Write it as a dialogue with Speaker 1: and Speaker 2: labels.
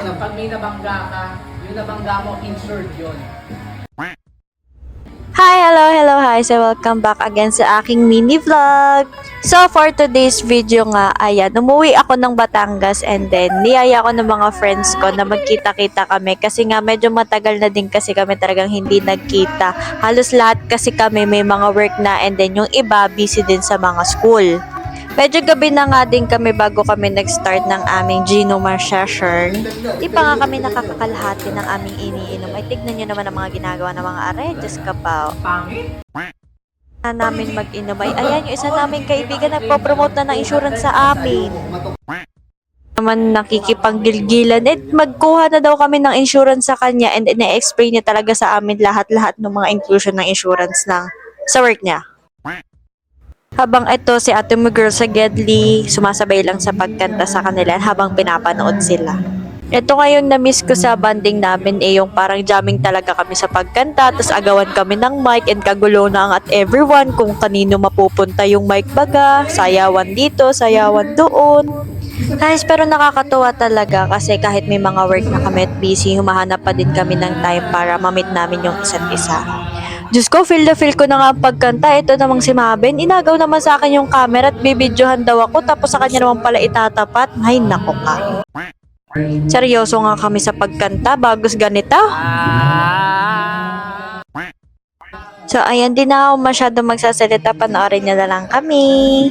Speaker 1: Pag may nabangga ka, yung nabangga mo, insured yun.
Speaker 2: Hi, hello, hello, hi. So, welcome back again sa aking mini vlog. So, for today's video nga, ayan, umuwi ako ng Batangas and then niyaya ako ng mga friends ko na magkita-kita kami kasi nga medyo matagal na din kasi kami talagang hindi nagkita. Halos lahat kasi kami may mga work na and then yung iba busy din sa mga school. Medyo gabi na nga din kami bago kami nag-start ng aming Genome session. Di pa nga kami nakakakalahati ng aming iniinom. Ay, tignan nyo naman ang mga ginagawa ng mga are. Diyos ka pa.
Speaker 1: Pangit?
Speaker 2: Na namin mag-inom. Ay, ayan, yung isa naming kaibigan nagpo-promote na ng insurance sa amin. naman nakikipanggilgilan. Eh, magkuha na daw kami ng insurance sa kanya and ina-explain niya talaga sa amin lahat-lahat ng mga inclusion ng insurance ng sa work niya. Habang ito si ate mo girl sa Gedli, sumasabay lang sa pagkanta sa kanila habang pinapanood sila. Ito ngayon na-miss ko sa banding namin eh yung parang jamming talaga kami sa pagkanta tapos agawan kami ng mic and kagulo na ang at everyone kung kanino mapupunta yung mic baga, sayawan dito, sayawan doon. Guys, pero nakakatuwa talaga kasi kahit may mga work na kami at busy, humahanap pa din kami ng time para mamit namin yung isa't isa. Diyos ko, feel na feel ko na nga ang pagkanta. Ito namang si Mabel, inagaw naman sa akin yung camera at bibidyohan daw ako tapos sa kanya naman pala itatapat. Ay, nako ka. Seryoso nga kami sa pagkanta, bagos ganito. So, ayan din na ako masyado magsasalita. Panoorin niyo na lang kami.